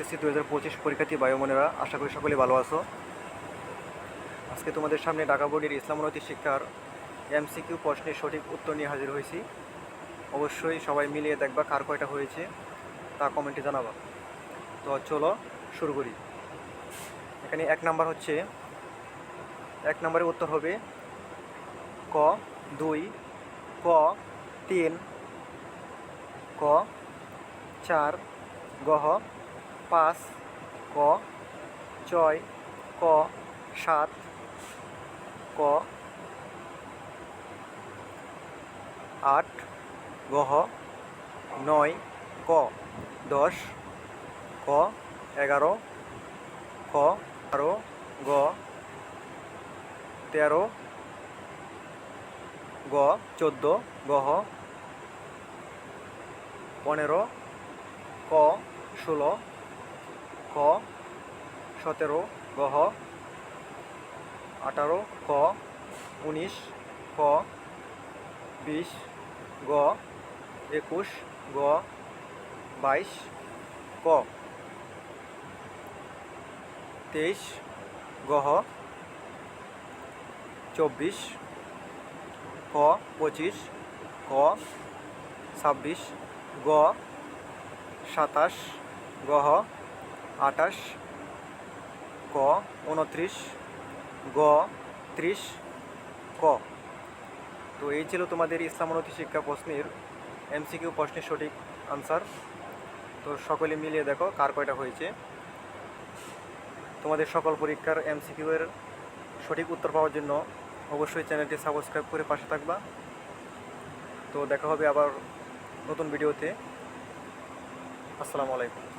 SSC দু হাজার পঁচিশ পরীক্ষার্থী বায়ুমনেরা আশা করি সকলে ভালো আছো। আজকে তোমাদের সামনে ঢাকা বোর্ডের ইসলামনৈতিক শিক্ষার এমসিকিউ প্রশ্নের সঠিক উত্তর নিয়ে হাজির হয়েছি। অবশ্যই সবাই মিলিয়ে দেখবা কার কয়টা হয়েছে, তা কমেন্টে জানাবা। তো চলো শুরু করি। এখানে এক নাম্বার হচ্ছে, এক নম্বরের উত্তর হবে, ক, দুই, ক, তিন, ক, চার গহ পাঁচ, ক, ছয়, ক, সাত, ক, আট গহ নয়, ক, দশ, ক, এগারো ক বারো, গ, তেরো, গ, চোদ্দ গহ পনেরো, ক, ষোলো ক, সতেরো গহ আঠারো, ক, উনিশ, ক, বিশ, গ, একুশ, গ, বাইশ, ক। তেইশ গহ চব্বিশ, ক, পঁচিশ, ক, ছাব্বিশ, গ, সাতাশ গহ আটাশ ক, উনত্রিশ, গ, ত্রিশ, ক। তো এই ছিল তোমাদের ইসলামনতি শিক্ষা প্রশ্নের, এমসিকিউ প্রশ্নের সঠিক আনসার। তো সকলে মিলিয়ে দেখো কার কয়টা হয়েছে। তোমাদের সকল পরীক্ষার এমসিকিউ এর সঠিক উত্তর পাওয়ার জন্য অবশ্যই চ্যানেলটি সাবস্ক্রাইব করে পাশে থাকবা। তো দেখা হবে আবার নতুন ভিডিওতে। আসসালামু আলাইকুম।